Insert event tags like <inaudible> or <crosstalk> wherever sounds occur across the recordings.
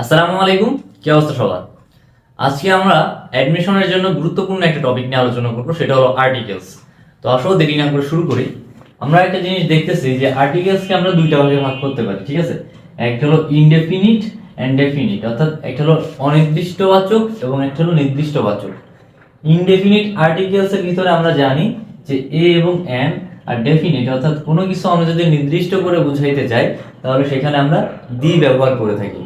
আসসালামু আলাইকুম, কি অবস্থা সবার? আজকে আমরা অ্যাডমিশনের জন্য গুরুত্বপূর্ণ একটা টপিক নিয়ে আলোচনা করব, সেটা হলো আর্টিকেলস তো আসলে দেরি না করে শুরু করি। আমরা একটা জিনিস দেখতেছি যে আর্টিকেলসকে আমরা দুইটা ভাগে ভাগ করতে পারি, ঠিক আছে? একটা হলো ইনডেফিনিট অ্যান্ড ডেফিনিট অর্থাৎ একটা হলো অনির্দিষ্টবাচক এবং একটা হলো নির্দিষ্টবাচক। ইনডেফিনিট আর্টিকেলস এর ভিতরে আমরা জানি যে এ এবং এন আর ডেফিনিট অর্থাৎ কোনো কিছু আমরা যদি নির্দিষ্ট করে বুঝাইতে চাই, তাহলে সেখানে আমরা দি ব্যবহার করে থাকি।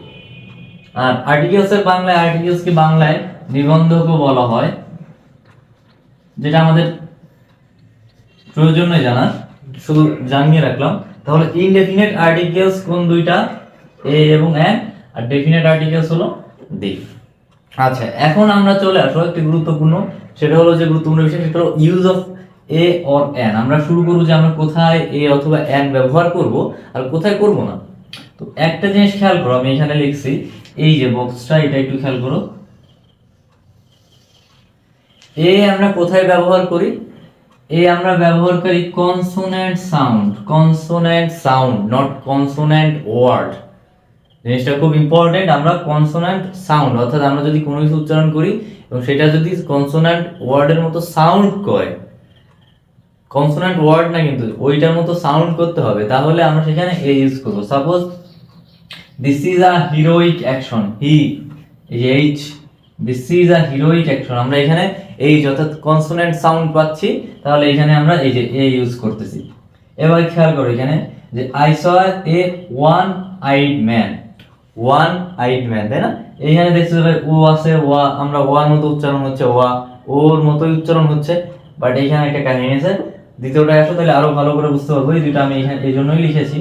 আর আর্টিকেলস এর বাংলায় আর্টিকেলস কি বাংলায়? নিবন্ধকও বলা হয়, যেটা আমাদের প্রয়োজন জানা শুধু জানিয়ে রাখলাম। তাহলে ইনডেফিনিট আর্টিকেলস কোন দুইটা? এ এবং এন আর ডেফিনিট আর্টিকেলস হলো দি আচ্ছা এখন আমরা চলে আসব একটি গুরুত্বপূর্ণ, সেটা হলো যে গুরুত্বপূর্ণ বিষয়, সেটা হলো use of a or an আমরা শুরু করব যে আমরা কোথায় এ অথবা এন ব্যবহার করব, আর কোথায় করব না। তো একটা জিনিস খেয়াল করো, আমি এখানে লিখছি এই যে বক্সটা, এটা একটু খেয়াল করো। এ আমরা কোথায় ব্যবহার করি? এ আমরা ব্যবহার করি consonant sound consonant sound not consonant word জিনিসটা খুব ইম্পর্টেন্ট আমরা কনসোনেন্ট সাউন্ড অর্থাৎ আমরা যদি কোনো কিছু উচ্চারণ করি, এবং সেটা যদি কনসোনেন্ট ওয়ার্ডের মতো সাউন্ড করে কনসোনেন্ট ওয়ার্ড না কিন্তু, ওইটার মতো সাউন্ড করতে হবে, তাহলে আমরা সেখানে এ ইউজ করব। Suppose this is a heroic action he এই H this is a heroic action আমরা এখানে এইচ অর্থাৎ কনসোনেন্ট সাউন্ড পাচ্ছি, তাহলে এখানে আমরা এই যে এ ইউজ করতেছি। এবার খেয়াল করো এখানে যে I saw a one eyed man one eyed man তাই না? এইখানে দেখছ ভাই ও আছে, ওয়া, আমরা ওয়ার মতো উচ্চারণ হচ্ছে, ওয়া, ওর মতোই উচ্চারণ হচ্ছে। বাট এইখানে একটা কাহিনী আছে। দ্বিতীয়টা আসো, তাহলে আরও ভালো করে বুঝতে পারব। এই দুটো আমি এখানে, এই জন্যই লিখেছি।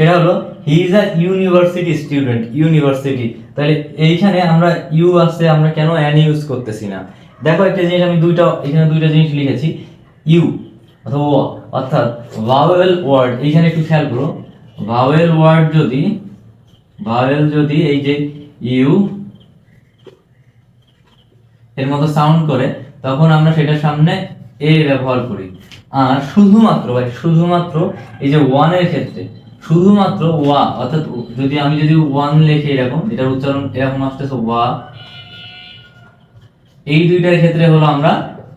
সেটা হলো he is a university student university তাহলে এইখানে আমরা ইউ আছে, আমরা কেন এন ইউজ করতেছি না? দেখো একটা জিনিস আমি দুইটা, এখানে দুইটা জিনিস লিখেছি। ইউ অথবা অর্থাৎ ভাওয়েল ওয়ার্ড এইখানে একটু খেয়াল করো। ভাওয়েল ওয়ার্ড যদি ভাওয়েল যদি এই যে ইউ এর মতো সাউন্ড করে, তখন আমরা সেটার সামনে এ ব্যবহার করি। আর শুধুমাত্র ভাই, শুধুমাত্র এই যে ওয়ানের ক্ষেত্রে শুধুমাত্র ওয়া, অর্থাৎ যদি আমি যদি ওয়ান লিখি এরকম, এটার উচ্চারণ এরকম আসতেছে ওয়া। এই দুইটার ক্ষেত্রে হলো আমরা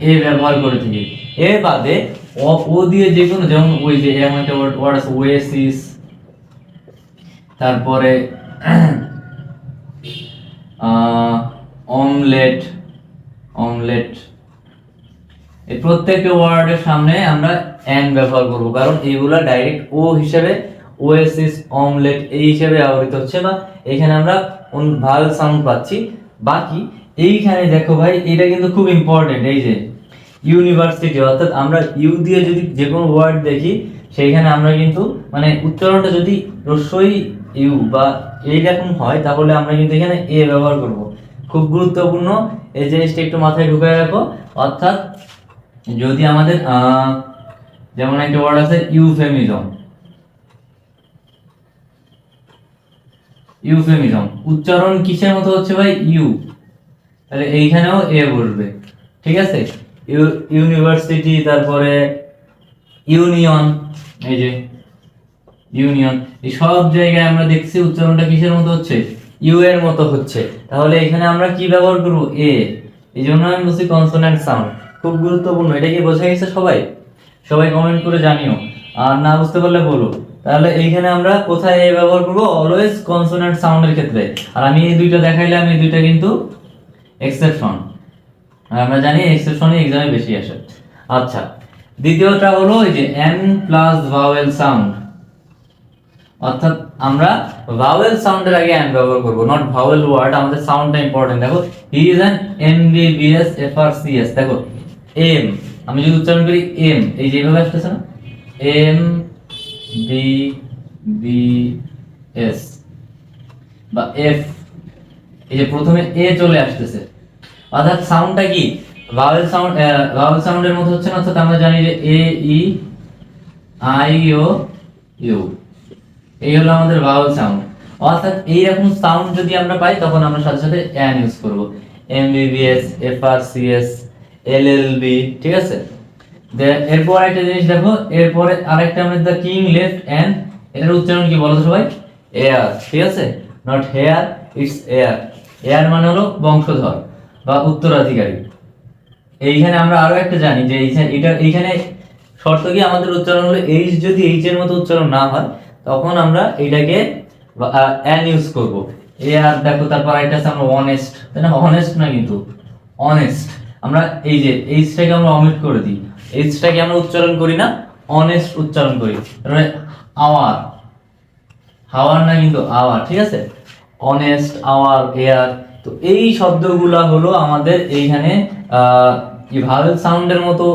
এ ব্যবহার করে থাকি। এর বাদে ও দিয়ে যে কোনো, যেমন ওই যে এরকম একটা ওয়ার্ড আছে ওয়েসিস তারপরে <clears throat> অমলেট অমলেট এই প্রত্যেকটা ওয়ার্ডের সামনে আমরা এন ব্যবহার করব, কারণ এইগুলা ডাইরেক্ট ও হিসেবে ওএসএস অমলেট, এই হিসেবে ব্যবহৃত হচ্ছে বা এখানে আমরা ভালো সাউন্ড পাচ্ছি। বাকি, এইখানে দেখো ভাই, এটা কিন্তু খুব ইম্পর্টেন্ট এই যে ইউনিভার্সিটি অর্থাৎ আমরা ইউ দিয়ে যদি যে কোনো ওয়ার্ড দেখি, সেইখানে আমরা কিন্তু মানে উচ্চারণটা যদি রস্যই ইউ বা এইরকম হয়, তাহলে আমরা কিন্তু এখানে এ ব্যবহার করব। খুব গুরুত্বপূর্ণ, এই জিনিসটা একটু মাথায় ঢুকায় রাখো। অর্থাৎ যদি আমাদের যেমন একটা ওয়ার্ড আছে ইউ ইউফেমিজম ইউফেমিজম। উচ্চারণ কিসের মতো হচ্ছে ভাই? ইউ। তাহলে এইখানেও এ বসবে। ঠিক আছে? ইউ- ইউনিভার্সিটি, তারপরে ইউনিয়ন, এই যে ইউনিয়ন। এই সব জায়গায় আমরা দেখছি উচ্চারণটা কিসের মতো হচ্ছে? ইউ এর মতো হচ্ছে। তাহলে এখানে আমরা কি ব্যবহার করব? এ। এই জন্য আমি বলছি কনসোনেন্ট সাউন্ড খুব গুরুত্বপূর্ণ। এটা কি বোঝা গেছে সবাই? সবাই কমেন্ট করে জানিও। আর না বুঝতে পারলে বলো। তাহলে এইখানে আমরা কোথায় এ ব্যবহার করব? অলওয়েজ কনসোনেন্ট সাউন্ডের ক্ষেত্রে। আর আমি এই দুইটা দেখাইলাম, এই দুইটা কিন্তু এক্সেপশন আর আমরা জানি এক্সেপশনে এক্সামে বেশি আসে। আচ্ছা দ্বিতীয়টা হলো এই যে এন প্লাস ভাওয়েল সাউন্ড অর্থাৎ আমরা ভাওয়েল সাউন্ডের আগে এন ব্যবহার করব নট ভাওয়েল ওয়ার্ড আমাদের সাউন্ডটা ইম্পর্টেন্ট দেখো he is an M B B S F R C S দেখো এম আমি যদি উচ্চারণ করি এম এই যে এইভাবে আসতেছে না? এম বি বি এস বা এফ এই যে প্রথমে এ চলে আসতেছে। অর্থাৎ সাউন্ডটা কি? ভাওয়েল সাউন্ড ভাওয়েল সাউন্ডের মতো হচ্ছে না? অর্থাৎ আমরা জানি যে এ ই আই ও ইউ এই হলো আমাদের ভাওয়েল সাউন্ড অর্থাৎ এইরকম সাউন্ড যদি আমরা পাই, তখন আমরা সাথে সাথে এন ইউজ করব। এমবিবিএস এফআরসিএস এলএলবি ঠিক আছে? এরপর একটা জিনিস দেখো, এরপরে আরেকটা আমরা দ্য কিং লেফট এন্ড এটার উচ্চারণ কি বলো সবাই? এয়ার ঠিক আছে? Not hair it's heir heir মানে হলো বংশধর বা উত্তরাধিকারী। এইখানে আমরা আরও একটা জানি যে এইখানে, এটা, এইখানে শর্ত কি? আমাদের উচ্চারণ হলো এইচ যদি এইচ এর মতো উচ্চারণ না হয়, তখন আমরা এটাকে অ্যান ইউজ করব। এ আর দেখো, তারপর এটা আছে আমরা অনেস্ট তাই না? অনেস্ট না কিন্তু অনেস্ট আমরা এই যে এইচটাকে আমরা অমিট করে দিই। এইচটাকে আমরা উচ্চারণ করি না অনেস্ট উচ্চারণ করি। তারপরে আওয়ার হাওয়ার না কিন্তু আওয়ার ঠিক আছে? অনেস্ট আওয়ার এয়ার তো এই শব্দগুলা হলো আমাদের এইখানে কি ভাওয়েল সাউন্ডের মতো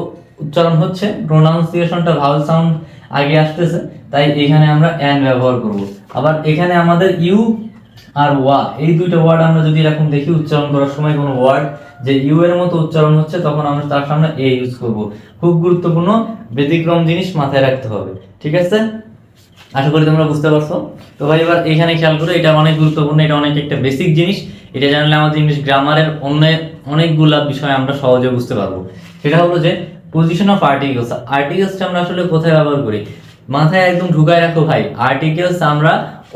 উচ্চারণ হচ্ছে। প্রোনাউন্সিয়েশনটা ভাওয়েল সাউন্ড আগে আসতেছে, তাই এখানে আমরা অ্যান ব্যবহার করব। আবার এখানে আমাদের ইউ আর ওয়া এই দুইটা ওয়ার্ড আমরা যদি এরকম দেখি, উচ্চারণ করার সময় কোনো ওয়ার্ড যে ইউ এর মতো উচ্চারণ হচ্ছে, তখন আমরা তার সামনে এ ইউজ করব। খুব গুরুত্বপূর্ণ, ব্যতিক্রম জিনিস মাথায় রাখতে হবে, ঠিক আছে? আশা করি তোমরা বুঝতে পারছ। তো ভাই, এবার এখানে খেয়াল করো, এটা অনেক গুরুত্বপূর্ণ, এটা অনেক একটা বেসিক জিনিস। এটা জানলে আমাদের ইংলিশ গ্রামারের অন্য অনেকগুলা বিষয় আমরা সহজে বুঝতে পারব। সেটা হলো যে পজিশন অফ আর্টিকেলস আর্টিকেলসটা আমরা আসলে কোথায় ব্যবহার করি? মাথায় একদম ঢুকায় রাখো ভাই আর্টিকেলস আমরা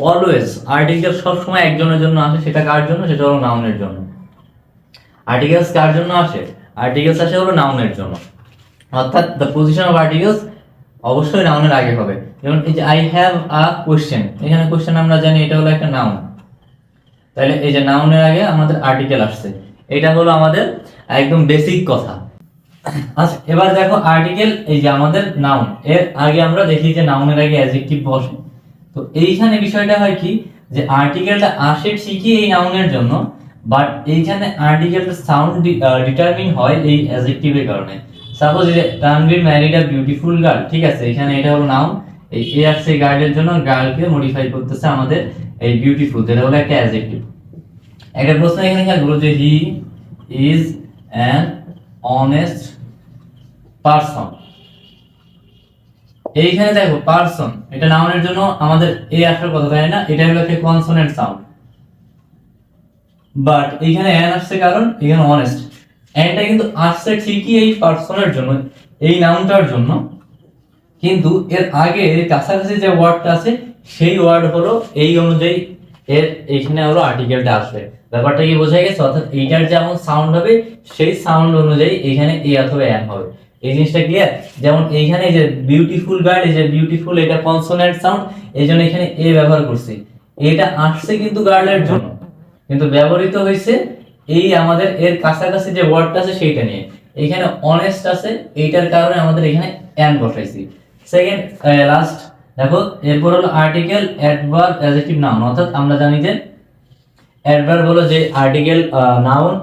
অলওয়েজ আর্টিকেল সবসময় একজনের জন্য আসে, সেটা কার জন্য? সেটা হলো নাউনের জন্য। আর্টিকেলস কার জন্য আসে? আর্টিকেলস আসে হলো নাউনের জন্য। অর্থাৎ দ্য পজিশন অফ আর্টিকেলস অবশ্যই নাউনের আগে হবে। যেমন এই যে আই হ্যাভ আ কোয়েশ্চেন এখানে কোশ্চেন আমরা জানি এটা হলো একটা নাউন তাহলে এই যে নাউনের আগে আমাদের আর্টিকেল আসছে। এটা হলো আমাদের একদম বেসিক কথা। আচ্ছা এবার দেখো আর্টিকেল এই যে আমাদের নাউন এর আগে আমরা দেখি যে নাউনের আগে অ্যাডজেক্টিভ বসে। তো এইখানে বিষয়টা হয় কি? যে আর্টিকেলটা আসে ঠিকই এই নাউনের জন্য বাট এইখানে আর্টিকেলটা সাউন্ড ডিটারমিন হয় এই অ্যাডজেক্টিভের কারণে। সাপোজ যে Tanvir married a beautiful girl ঠিক আছে? এখানে এটা হলো নাউন এই এ আসছে গার্ডের জন্য গার্লকে মডিফাই করতেছে আমাদের এই বিউটিফুল যেটা হলো একটা অ্যাডজেক্টিভ একটা প্রশ্ন এখানে খেয়াল করো যে he is an honest person এইখানে দেখো পারসন এটা নাউনের জন্য আমাদের এ আসার কথা, তাই না? এটা হলো একটা কনসোনেন্ট সাউন্ড বাট এইখানে অ্যান আসছে কারণ, এখানে অনেস্ট অ্যানটা কিন্তু আসছে ঠিকই এই পার্সনের জন্য, এই নাউনটার জন্য। কিন্তু এর আগে কাছাকাছি যে ওয়ার্ডটা আছে, সেই ওয়ার্ড হলো এই অনুযায়ী এর এইখানে হলো আর্টিকেলটা আসবে। ব্যাপারটা কি বোঝা গেছে? অর্থাৎ এইটার যেমন সাউন্ড হবে, সেই সাউন্ড অনুযায়ী এখানে এ অথবা অ্যান হবে। এই জিনিসটা ক্লিয়ার যেমন এইখানে যে বিউটিফুল গার্ড এই যে বিউটিফুল এটা কনসোনেন্ট সাউন্ড এই জন্য এখানে এ ব্যবহার করছি। এটা আসছে কিন্তু গার্ডের জন্য। কিন্তু ব্যবহৃত হয়েছে এই আমাদের এর কাছাকাছি যে ওয়ার্ডটা আছে সেইটা নিয়ে। এখানে অনেস্ট আছে, এইটার কারণে আমাদের এখানে অ্যান বসাইছি। সেকেন্ড লাস্ট দেখো, এরপর হলো আর্টিকেল অ্যাডভার্ব অ্যাডজেক্টিভ নাউন অর্থাৎ আমরা জানি যে অ্যাডভার্ব হলো যে আর্টিকেল নাউন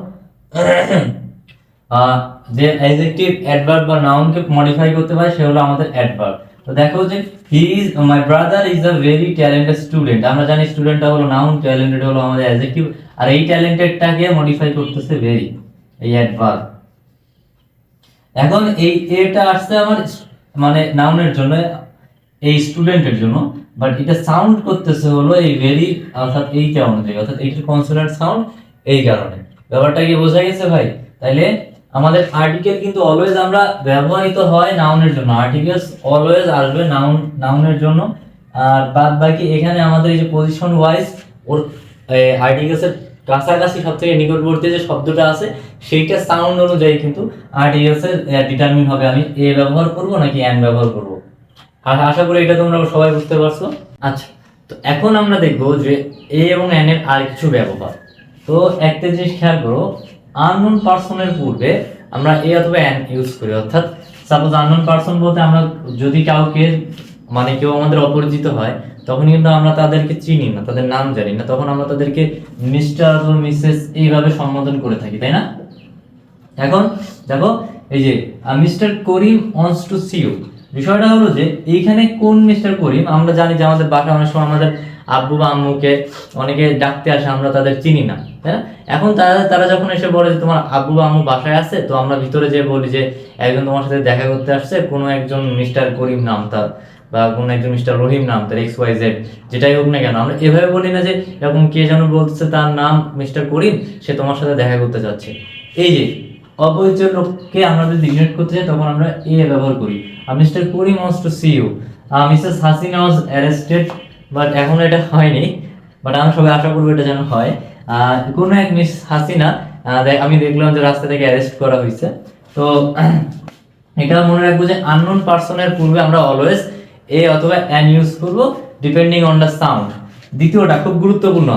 যে অ্যাডজেক্টিভ অ্যাডভার্ব বা নাউনকে মডিফাই করতে পারে, সে হলো আমাদের অ্যাডভার্ব তো দেখো যে he is my brother is a very talented student আমরা জানি স্টুডেন্টটা হলো নাউন ট্যালেন্টেড হলো আমাদের অ্যাডজেক্টিভ আর এই ট্যালেন্টেডটাকে মডিফাই করতেছে ভেরি এই অ্যাডভার্ব এখন এই এটা আসছে আমার মানে নাউনের জন্য, এই স্টুডেন্টের জন্য বাট এটা সাউন্ড করতেছে হলো এই ভেরি অর্থাৎ এইটা অনুযায়ী, অর্থাৎ এইটার কনসোনেন্ট সাউন্ড এই কারণে। ব্যাপারটা কি বোঝা গেছে ভাই? তাইলে আমাদের আর্টিকেল কিন্তু অলওয়েজ আমরা ব্যবহৃত হয় নাউনের জন্য। আর্টিকেলস অলওয়েজ আসবে নাউন নাউনের জন্য। আর বাদ বাকি এখানে আমাদের এই যে পজিশন ওয়াইজ ওর আর্টিকেলস এর কাছাকাছি সব থেকে নিকটবর্তী যে শব্দটা আছে, সেইটা সাউন্ড অনুযায়ী কিন্তু আর্টিকেলস এর ডিটারমিন হবে। আমি এ ব্যবহার করব নাকি অ্যান ব্যবহার করব? আর আশা করি এটা তোমরা সবাই বুঝতে পারছ। আচ্ছা তো এখন আমরা দেখব যে এ এবং অ্যান এর আর কিছু ব্যবহার। তো একটা জিনিস খেয়াল করো আননোন পার্সনের পূর্বে আমরা এ অথবা অ্যান ইউজ করি। অর্থাৎ সাপোজ আননোন পার্সন বলতে আমরা যদি কাউকে মানে কেউ আমাদের অপরিচিত হয়, তখন কিন্তু আমরা তাদেরকে চিনি না, তাদের নাম জানি না। তখন আমরা তাদেরকে মিস্টার অথবা মিসেস এইভাবে সম্বোধন করে থাকি, তাই না? এখন দেখো, এই যে Mr Karim wants to see you বিষয়টা হলো যে, এইখানে কোন মিস্টার করিম, আমরা জানি যে আমাদের বাসা অনেক সময় আমাদের আব্বু বা আম্মুকে অনেকে ডাকতে আসে, আমরা তাদের চিনি না, তাই না? এখন তারা তারা যখন এসে বলে যে তোমার আব্বু বা আম্মু বাসায় আছে, তো আমরা ভিতরে যে বলি যে একজন তোমার সাথে দেখা করতে আসছে, কোনো একজন মিস্টার করিম নাম তার, বা কোনো একজন মিস্টার রহিম নাম তার এক্স ওয়াই জেড যেটাই হোক না কেন। আমরা এভাবে বলি না যে এরকম কে যেন বলছে তার নাম মিস্টার করিম, সে তোমার সাথে দেখা করতে যাচ্ছে। এই যে অপরিচিত লোককে আমরা যদি ইগনোর করতে চাই তখন আমরা এ ব্যবহার করি। Mr Karim wants to see you Mrs Hasina was arrested but এখন এটা হয়নি। বাট আমি সবাই আশা করব এটা যেন হয়। কোনো এক মিস হাসিনা আমি দেখলাম যে রাস্তা থেকে অ্যারেস্ট করা হয়েছে। তো, <clears throat> এটা মনে রাখব যে আননোন পার্সনের পূর্বে আমরা অলওয়েজ এ অথবা অ্যান ইউজ করব ডিপেন্ডিং অন দ্য সাউন্ড দ্বিতীয়টা, খুব গুরুত্বপূর্ণ।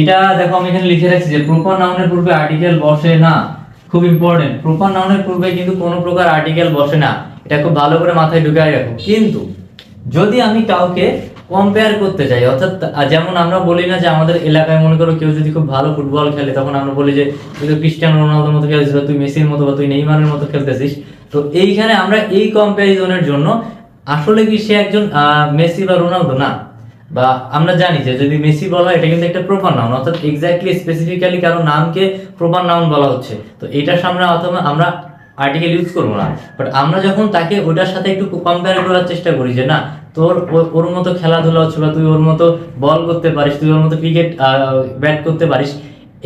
এটা দেখো, আমি এখানে লিখে রাখছি যে প্রপার নাউনের পূর্বে আর্টিকেল বসে না। খুব ইম্পর্টেন্ট প্রপার নাউনের পূর্বে কিন্তু কোনো প্রকার আর্টিকেল বসে না। এটা খুব ভালো করে মাথায় ঢুকাই রাখো। কিন্তু, যদি আমি কাউকে কম্পেয়ার করতে চাই। অর্থাৎ যেমন আমরা বলি না যে আমাদের এলাকায় মনে করো কেউ যদি খুব ভালো ফুটবল খেলে, তখন আমরা বলি যে তুই তো ক্রিস্টিয়ানো রোনালদোর মতো খেলছিস তুই মেসির মতো বা তুই নেইমারের মতো খেলতেছিস। তো এইখানে আমরা এই কম্প্যারিজনের জন্য আসলে কি সে একজন মেসি বা রোনালদো? না। বা আমরা জানি যে যদি মেসি বলা হয়, এটা কিন্তু একটা প্রপার নাউন অর্থাৎ এক্স্যাক্টলি স্পেসিফিক্যালি কারও নামকে প্রপার নাউন বলা হচ্ছে। তো এটার সামনে অথবা আমরা আর্টিকেল ইউজ করব না। বাট আমরা যখন তাকে ওটার সাথে একটু কম্পেয়ার করার চেষ্টা করি যে, না তোর ওর মতো খেলাধুলা বা তুই ওর মতো বল করতে পারিস, তুই ওর মতো ক্রিকেট ব্যাট করতে পারিস,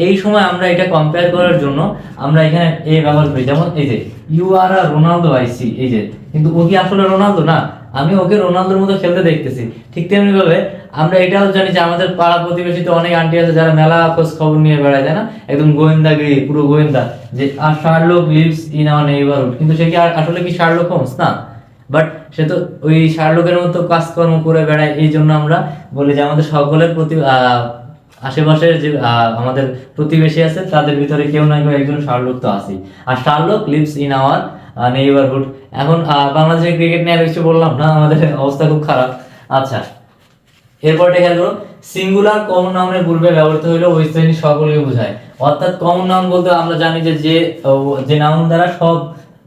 এই সময় আমরা এটা কম্পেয়ার করার জন্য আমরা এখানে এ ব্যবহার করি। যেমন এই যে ইউ আর আর রোনালদো আইসি এই যে, কিন্তু ও কি আসলে রোনালদো না, আমি ওকে রোনালদোর মতো খেলতে দেখতেছি। ঠিক তেমনি ভাবে আমরা এটাও জানি যে আমাদের পাড়া প্রতিবেশীতে অনেক আন্টি আছে যারা মেলা খোঁজ খবর নিয়ে বেড়ায় যায় না? একদম গোয়েন্দাগিরি পুরো গোয়েন্দা, যে, আর Sherlock lives in our neighbourhood কিন্তু সে কি আসলে কি শার্লক হোমস না। বাট সে তো ওই শার্লকের মতো কাজকর্ম করে বেড়ায়, এই জন্য আমরা বলি যে আমাদের সকলের প্রতি আশেপাশের যে আমাদের প্রতিবেশী আছে, তাদের ভিতরে কেউ না কেউ একজন শার্লক তো আছেই। আর Sherlock lives in our neighbourhood এখন বাংলাদেশের ক্রিকেট নিয়ে আর কিছু বললাম না, আমাদের অবস্থা খুব খারাপ। আচ্ছা এরপর খেয়াল করো সিঙ্গুলার কমন নাউনের পূর্বে ব্যবহৃত হলো ওই শ্রেণি সকলকে বোঝায়। অর্থাৎ কমন নাউন বলতে আমরা জানি যে যে নাউন দ্বারা সব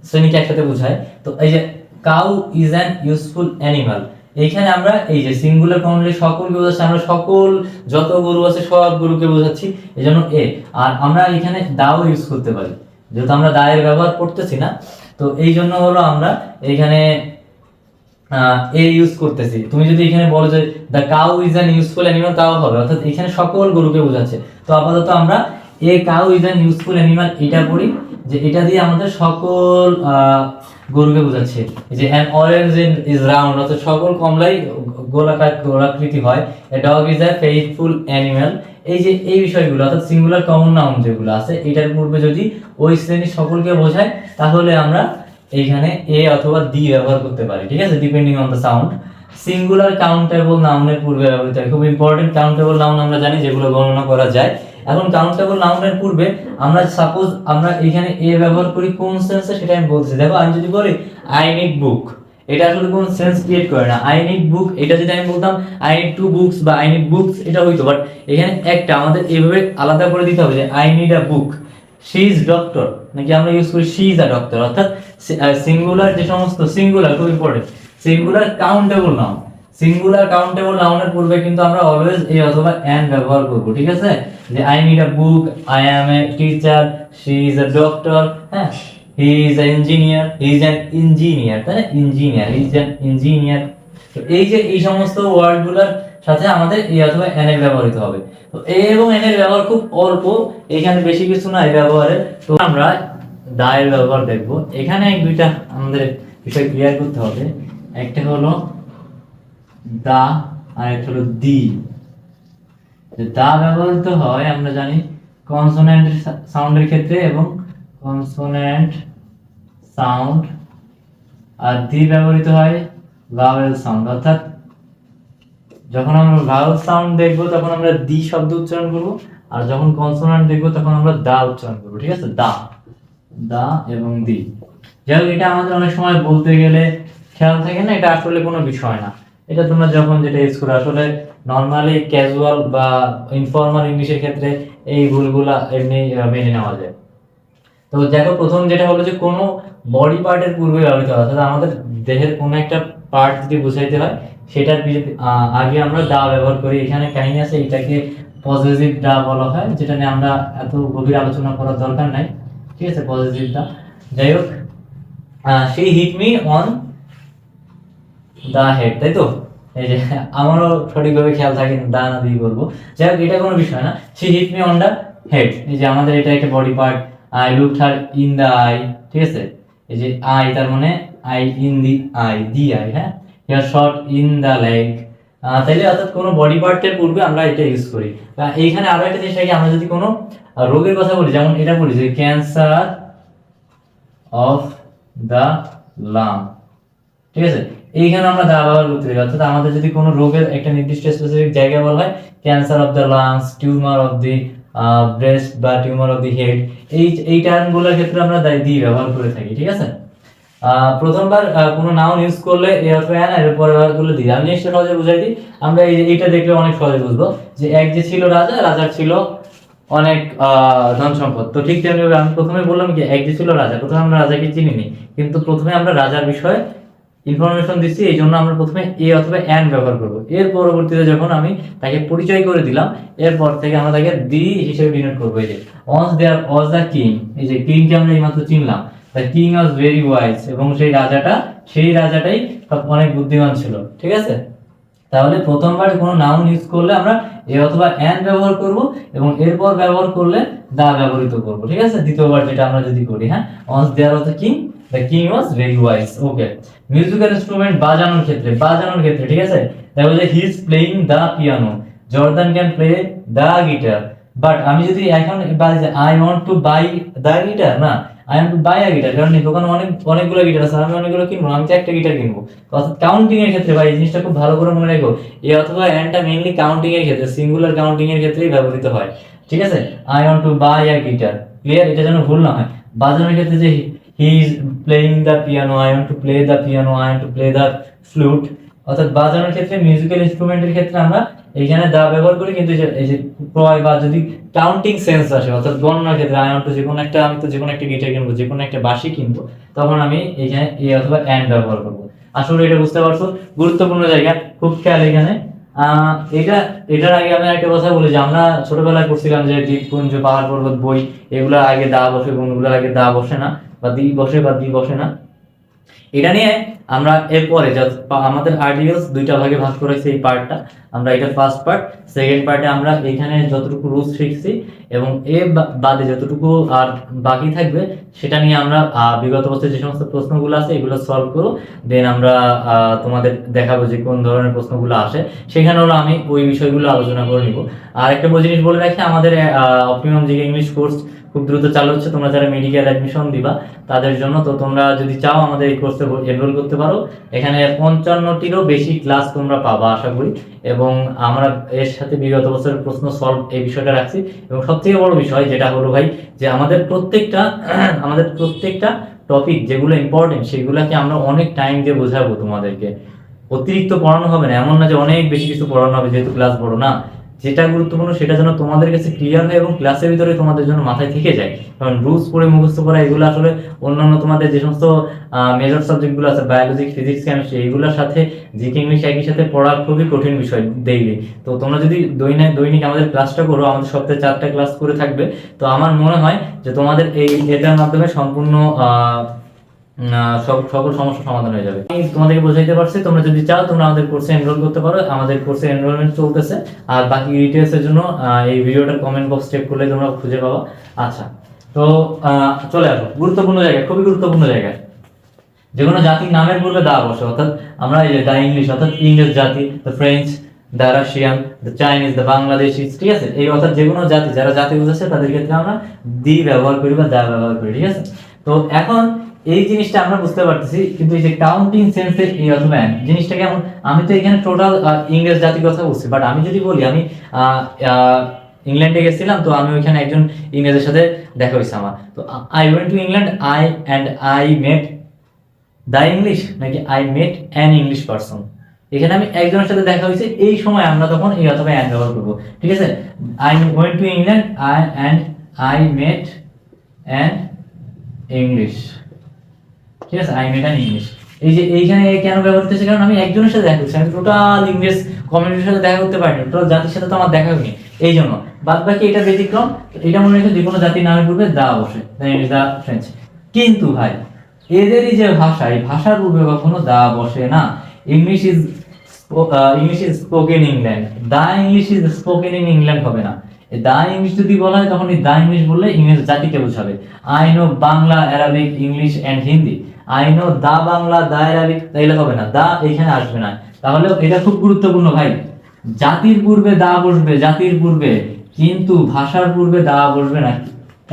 শ্রেণীকে একসাথে বোঝায়। তো এই যে cow is an useful animal এইখানে আমরা এই যে সিঙ্গুলার কমনলি সকলকে বোঝাচ্ছি আমরা সকল যত গরু আছে, সব গরুকে বোঝাচ্ছি এই জন্য এ। আর আমরা এখানে দাও ইউজ করতে পারি। যেহেতু আমরা দায়ের ব্যবহার করতেছি না, তো এই জন্য হলো আমরা এখানে এ ইউজ করতেছি। তুমি যদি এখানে বলো যে the cow is an useful animal তাও হবে। অর্থাৎ এখানে সকল গরুকে বোঝাচ্ছে। তো আপাতত আমরা a cow is an useful animal এটা পড়ি, যে এটা দিয়ে আমাদের সকল গরুকে বোঝাচ্ছে যে অ্যান অরেঞ্জ ইজ রাউন্ড অর্থাৎ সকল কমলাই গোলাকার গোলাকৃতি হয় dog is a faithful animal এই যে, এই বিষয়গুলো, অর্থাৎ সিঙ্গুলার কমন নাউন যেগুলো আছে, এটার পূর্বে যদি ওই শ্রেণির সকলকে বোঝায়, তাহলে আমরা এইখানে এ অথবা দি ব্যবহার করতে পারি, ঠিক আছে? Depending on the sound singular countable নাউনের পূর্বে ব্যবহৃত হয়। খুব ইম্পর্টেন্ট কাউন্টেবল নাউন আমরা জানি, যেগুলো গণনা করা যায়। এখন কাউন্টেবল নাউনের পূর্বে আমরা সাপোজ আমরা এখানে এ ব্যবহার করি কোন সেন্সে সেটা আমি বলছি দেখো, আমি যদি বলি আই নিড বুক এটা আসলে কোন সেন্স ক্রিয়েট করে না। আই নিড বুক এটা যদি আমি বলতাম আই নিড টু বুকস বা আই নিড বুকস এটা হইতো। বাট এখানে একটা আমাদের এভাবে আলাদা করে দিতে হবে যে I need a book she is doctor নাকি আমরা ইউজ করি শি ইজ আ ডক্টর অর্থাৎ সিঙ্গুলার যে সমস্ত সিঙ্গুলার খুব important singular countable noun singular countable নাউনের পূর্বে কিন্তু আমরা অলওয়েজ এই অথবা অ্যান ব্যবহার করব, ঠিক আছে? যে I need a book I am a teacher she is a doctor হ্যাঁ? He is a engineer he is an engineer তাই না? ইঞ্জিনিয়ার ইজ অ্যান ইঞ্জিনিয়ার তো এই যে এই সমস্ত ওয়ার্ডগুলোর সাথে আমাদের এই অথবা এন এর ব্যবহৃত হবে। তো এ এবং এন এর ব্যবহার খুব অল্প, এখানে বেশি কিছু নাই ব্যবহারে। তো আমরা দা এর ব্যবহার দেখব। এখানে দুইটা আমাদের বিষয় ক্লিয়ার করতে হবে। একটা হলো দা, আর একটা হলো দি। দা ব্যবহৃত হয়, আমরা জানি কনসোনেন্ট সাউন্ডের ক্ষেত্রে এবং কনসোনেন্ট সাউন্ড আর দি ব্যবহৃত হয় ভাওয়েল সাউন্ড অর্থাৎ যখন আমরা ভাওয়েল সাউন্ড দেখব, তখন আমরা দি শব্দ উচ্চারণ করব, আর যখন কনসোনান্ট দেখব, তখন আমরা দা উচ্চারণ করব, ঠিক আছে? দা। দা এবং দি। যাই এটা আমাদের অনেক সময় বলতে গেলে খেয়াল থাকে না, এটা আসলে কোনো বিষয় না। এটা তোমরা যখন যেটা ইউজ করো, আসলে নর্মালি ক্যাজুয়াল বা ইনফর্মাল ইংলিশের ক্ষেত্রে এই ভুলগুলা এমনি মেনে নেওয়া যায়। তো দেখো, প্রথম যেটা হলো যে কোনো বডি পার্টের পূর্বে ব্যবহৃত হয়। অর্থাৎ আমাদের দেহের কোনো একটা পার্ট যদি বুঝাইতে হয়, সেটার আগে আমরা দা ব্যবহার করি। এখানে কাহিনী আছে, এটাকে পজিটিভ দা বলা হয়, যেটা নিয়ে আমরা এত গভীর আলোচনা করার দরকার নাই। ঠিক আছে পজিটিভ দা। যাই হোক সেই hit me on the head, তাই তো? এই যে, আমারও সঠিকভাবে খেয়াল থাকে দা না দিয়ে বলব। যাই হোক, এটা কোনো বিষয় না। সে hit me on the head এই যে আমাদের এটা একটা body part I look her in the eye ঠিক আছে? এই যে আই তার মানে eye in the eye the eye হ্যাঁ? Here short in the leg তাইলে অর্থাৎ কোনো বডি পার্টের পূর্বে আমরা এটা ইউজ করি। এইখানে আরও একটা জিনিস থাকে, আমরা যদি কোনো রোগের কথা বলি, যেমন এটা বলি যে ক্যান্সার অফ দ্য লাং ঠিক আছে? এইখানে আমরা দা ব্যবহার করতে পারি। অর্থাৎ আমাদের যদি কোনো রোগের একটা নির্দিষ্ট স্পেসিফিক জায়গা বলা হয় cancer of the lungs tumour of the breast বা টিউমার অফ দি হেড এই এই টার্মগুলোর ক্ষেত্রে আমরা দা- ব্যবহার করে থাকি, ঠিক আছে? প্রথমবার কোনো নাউন ইউজ করলে এ অথবা অ্যান এর পরে ব্যবহার করলে দি আমি জিনিসটা সহজে বুঝাই দিই। আমরা এই এইটা দেখলে অনেক সহজে বুঝব যে এক যে ছিল রাজা, রাজার ছিল অনেক ধন সম্পদ তো ঠিক তেমনি আমি প্রথমে বললাম কি, এক যে ছিল রাজা, প্রথমে আমরা রাজাকে চিনিনি। কিন্তু প্রথমে আমরা রাজার বিষয়ে ইনফরমেশন দিচ্ছি, এই জন্য আমরা প্রথমে এ অথবা অ্যান ব্যবহার করব। এর পরবর্তীতে যখন আমি তাকে পরিচয় করে দিলাম, এরপর থেকে আমরা তাকে দি হিসেবে ডিনোট করব। এই যে অনস দেয়ার অজ দ্য কিং এই যে কিংকে আমরা এইমাত্র চিনলাম the king was very wise এবং সেই রাজাটা, সেই রাজাটাই অনেক বুদ্ধিমান ছিল। ঠিক আছে? তাহলে প্রথমবার কোনো নাউন ইউজ করলে আমরা এ অথবা অ্যান ব্যবহার করব এবং এরপর ব্যবহার করলে দা ব্যবহৃত করব। ঠিক আছে? দ্বিতীয়বার যেটা আমরা যদি করি হ্যাঁ? Once there the king the king was very wise okay musical instrument বাজানোর ক্ষেত্রে বাজানোর ক্ষেত্রে, ঠিক আছে? তাহলে যে he is playing the piano Jordan can play the guitar but আমি যদি এখন I want to buy the guitar না? I am to buy a guitar কারণ এই দোকানে অনেক, অনেকগুলো গিটার আছে। আমি অনেকগুলো কিনবো আমি তো একটা গিটার কিনবো। অর্থাৎ কাউন্টিং এর ক্ষেত্রে, ভাই, এই জিনিসটা খুব ভালো করে মনে রাখো। এ অথবা অ্যান্ডটা মেইনলি কাউন্টিং এর ক্ষেত্রে সিঙ্গুলার কাউন্টিং এর ক্ষেত্রেই ব্যবহৃত হয়। ঠিক আছে? I want to buy a guitar clear এটা যেন ভুল না হয়। বাজানোর ক্ষেত্রে যে he is playing the piano I want to play the piano I want to play the flute অর্থাৎ বাজানোর ক্ষেত্রে মিউজিক্যাল ইনস্ট্রুমেন্টের ক্ষেত্রে আমরা এইখানে দা ব্যবহার করি কিন্তু এই যে- ক্রয় বা যদি কাউন্টিং সেন্স আসে, অর্থাৎ গণনার ক্ষেত্রে আই ওয়ান্ট টু যে কোনো একটা, আমি তো যে কোনো একটা গিটার কিনবো, যে কোনো একটা বাঁশি কিনবো, তখন আমি এইখানে এ অথবা অ্যান্ড ব্যবহার করব। আসলে এটা বুঝতে পারছ? গুরুত্বপূর্ণ জায়গা, খুব খেয়াল এখানে। এটা, এটার আগে আমি একটা কথা বলি যে আমরা ছোটবেলায় পড়ছিলাম যে দ্বীপপুঞ্জ পাহাড় পর্বত, বই এগুলো আগে দা বসে কোনগুলোর আগে দা বসে না, বা দি বসে বা দি বসে না। এটা নিয়ে আমরা এরপরে আমাদের আইডিয়ালস দুইটা ভাগে ভাগ করেছি এই পার্টটা আমরা এটা ফার্স্ট পার্ট সেকেন্ড পার্টে আমরা এখানে যতটুকু রুলস শিখছি এবং এ বাদে যতটুকু আর বাকি থাকবে, সেটা নিয়ে আমরা বিগত বছর যে সমস্ত প্রশ্নগুলো আছে এগুলো সলভ করো দেন আমরা তোমাদের দেখাবো যে কোন ধরনের প্রশ্নগুলো আসে। সেখানে হলো আমি ওই বিষয়গুলো আলোচনা করে নিব। আর একটা জিনিস বলে রাখি, আমাদের অপটিমাম যে ইংলিশ কোর্স খুব দ্রুত চালু হচ্ছে। তোমরা যারা মেডিকেল অ্যাডমিশন দিবা, তাদের জন্য তো তোমরা যদি চাও আমাদের এই কোর্সে এনরোল করতে পারো। এখানে পঞ্চান্নটিরও বেশি ক্লাস তোমরা পাবা, আশা করি। এবং আমরা এর সাথে বিগত বছরের প্রশ্ন সলভ এই বিষয়টা রাখছি। এবং সবথেকে বড় বিষয় যেটা হলো ভাই, যে আমাদের প্রত্যেকটা <clears throat> আমাদের প্রত্যেকটা টপিক যেগুলো ইম্পর্টেন্ট সেগুলোকে আমরা অনেক টাইম দিয়ে বোঝাবো তোমাদেরকে। অতিরিক্ত পড়ানো হবে না, এমন না যে অনেক বেশি কিছু পড়ানো হবে, যেহেতু ক্লাস বড় না। যেটা গুরুত্বপূর্ণ, সেটা যেন তোমাদের কাছে ক্লিয়ার হয় এবং ক্লাসের ভিতরে তোমাদের জন্য মাথায় থেকে যায়। কারণ রুলস পড়ে মুখস্থ করা, এগুলো আসলে অন্যান্য তোমাদের যে সমস্ত মেজর সাবজেক্টগুলো আছে বায়োলজি ফিজিক্স কেমিস্ট্রি এগুলোর সাথে জিকে ইংলিশ একই সাথে পড়া খুবই কঠিন বিষয় ডেইলি তো তোমরা যদি দৈনিক দৈনিক আমাদের ক্লাসটা করো, আমাদের সপ্তাহে চারটা ক্লাস করে থাকবে। তো আমার মনে হয় যে তোমাদের এই, এটার মাধ্যমে সম্পূর্ণ সব সকল সমস্যার সমাধান হয়ে যাবে। আমি তোমাদেরকে বোঝাইতে পারছি, তোমরা যদি চাও, তোমরা আমাদের কোর্সে এনরোল করতে পারো। আমাদের কোর্সে এনরোলমেন্ট চলতেছে। আর বাকি ডিটেলস এর জন্য এই ভিডিওটার কমেন্ট বক্স চেক করলে তোমরা খুঁজে পাবা। আচ্ছা তো চলে আসো। গুরুত্বপূর্ণ জায়গা, খুবই গুরুত্বপূর্ণ জায়গা। যে কোনো জাতির নামের পূর্বে দা বসে, অর্থাৎ আমরা এই যে দা ইংলিশ অর্থাৎ ইংরেজ জাতি the French the Russian the Chinese the Bangladeshi ঠিক আছে? এই অর্থাৎ যে কোনো জাতি, যারা জাতি বুঝেছে তাদের ক্ষেত্রে আমরা দি ব্যবহার করি বা দা ব্যবহার করি, ঠিক আছে? তো এখন এই জিনিসটা আমরা বুঝতে পারতেছি, কিন্তু এই যে কাউন্টিং সেন্সে এই অথবা জিনিসটা কেমন আমি তো এখানে টোটাল ইংরেজ জাতির কথা বলছি বাট আমি যদি বলি, আমি ইংল্যান্ডে গেছিলাম, তো আমি ওইখানে একজন ইংরেজের সাথে দেখা হয়েছে আমার। তো I went to England I and I met the English নাকি I met an English person এখানে আমি একজনের সাথে দেখা হয়েছে, এই সময় আমরা তখন এই অথবা অ্যান ব্যবহার করব। ঠিক আছে? I went to England I and I met an English ঠিক আছে? I an English. এই যে এইখানে কেন ব্যবহার হচ্ছে কারণ আমি একজনের সাথে দেখা করছি, আমি টোটাল ইংলিশ কমিউনিটির সাথে দেখা করতে পারিনি টোটাল জাতির সাথে তো আমার দেখা হয়নি, এই জন্য। বাদ বাকি এটা ব্যতিক্রম, এটা মনে রেখে যে কোনো জাতির নামের পূর্বে দা বসে ইংলিশ, দা ফ্রেঞ্চ। কিন্তু ভাই, এদেরই যে ভাষা, এই ভাষার পূর্বে কখনো দা বসে না। English is English is spoken England the English is spoken in England হবে না। দা ইংলিশ যদি বলা হয় তখন এই দা ইংলিশ বললে ইংরেজ জাতিকে বোঝাবে। I know Bangla Arabic English and Hindi I know the Bangla the Arabic তাইলে হবে না। দা এখানে আসবে না। তাহলে এটা খুব গুরুত্বপূর্ণ ভাই। জাতির পূর্বে দা বসবে, জাতির পূর্বে। কিন্তু ভাষার পূর্বে দা বসবে না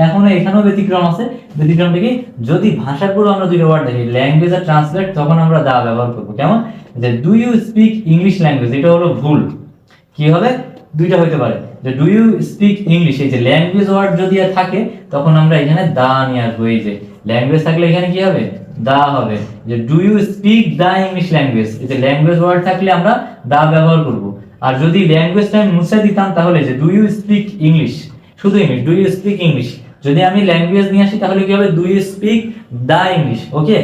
এখনও এখানেও ব্যতিক্রম আছে। ব্যতিক্রমটা কি যদি ভাষার পূর্বে আমরা দুইটা ওয়ার্ড দেখি ল্যাঙ্গুয়েজ আর ট্রান্সলেট তখন আমরা দা ব্যবহার করব। কেমন? যে do you speak English language এটা হলো ভুল। কি হবে? দুইটা হইতে পারে। যে ডু ইউ স্পিক ইংলিশ এই যে ল্যাঙ্গুয়েজ ওয়ার্ড যদি থাকে, তখন আমরা এখানে দা নিয়ে আসব। এই যে ল্যাঙ্গুয়েজ থাকলে এখানে কি হবে? দা হবে। যে do you speak the English language এই যে ল্যাঙ্গুয়েজ ওয়ার্ড থাকলে আমরা দা ব্যবহার করব। আর যদি ল্যাঙ্গুয়েজটা আমি মুছে দিতাম, তাহলে যে ডু ইউ স্পিক ইংলিশ শুধু English do you speak English যদি আমি ল্যাঙ্গুয়েজ নিয়ে আসি, তাহলে কি হবে? Do you speak the English okay?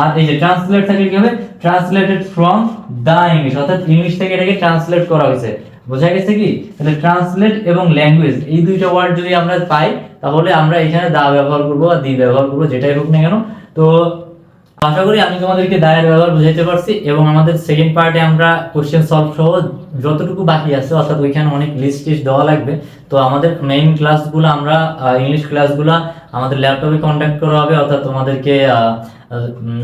আর এই যে ট্রান্সলেট থাকলে কি হবে? ট্রান্সলেটেড ফ্রম দা ইংলিশ অর্থাৎ ইংলিশ থেকে এটাকে ট্রান্সলেট করা হয়েছে। বোঝা গেছে কি? তাহলে ট্রান্সলেট এবং ল্যাঙ্গুয়েজ এই দুইটা ওয়ার্ড যদি আমরা পাই, তাহলে আমরা এখানে দা ব্যবহার করব আর দি ব্যবহার করব, যেটাই হোক না কেন। তো আশা করি আমি তোমাদেরকে দায়ের ব্যবহার বুঝাইতে পারছি এবং আমাদের সেকেন্ড পার্টে আমরা কোশ্চেন সলভ সহ যতটুকু বাকি আছে, অর্থাৎ ওইখানে অনেক লিস্ট টিস্ট দেওয়া লাগবে। তো আমাদের মেইন ক্লাসগুলো আমরা ইংলিশ ক্লাসগুলো আমাদের ল্যাপটপে কন্ডাক্ট করা হবে, অর্থাৎ তোমাদেরকে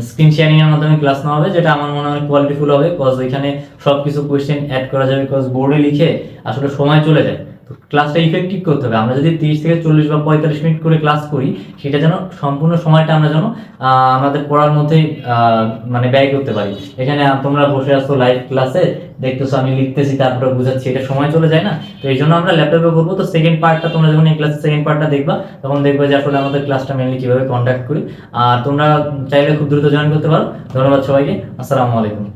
স্ক্রিন শেয়ারিং এর মাধ্যমে ক্লাস নেওয়া হবে, যেটা আমার মনে হয় কোয়ালিটিফুল হবে বিকজ ওইখানে সবকিছু কোয়েশ্চেন অ্যাড করা যাবে বিকজ বোর্ডে লিখে আসলে সময় চলে যায়। তো ক্লাসটা ইফেক্টিভ করতে হবে। আমরা যদি তিরিশ থেকে চল্লিশ বা পঁয়তাল্লিশ মিনিট করে ক্লাস করি, সেটা যেন সম্পূর্ণ সময়টা আমরা যেন আমাদের পড়ার মধ্যে মানে ব্যয় করতে পারি। এখানে তোমরা বসে আসছো লাইভ ক্লাসে দেখতেছো আমি লিখতেছি, তারপরে বুঝাচ্ছি, এটা সময় চলে যায় না? তো এই জন্য আমরা ল্যাপটপে করব তো সেকেন্ড পার্টটা তোমরা যখন এই ক্লাসের সেকেন্ড পার্টটা দেখবা, তখন দেখবে যে আসলে আমাদের ক্লাসটা মেনলি কীভাবে কন্ডাক্ট করি। আর তোমরা চাইলে খুব দ্রুত জয়েন করতে পারো। ধন্যবাদ সবাইকে। আসসালামু আলাইকুম।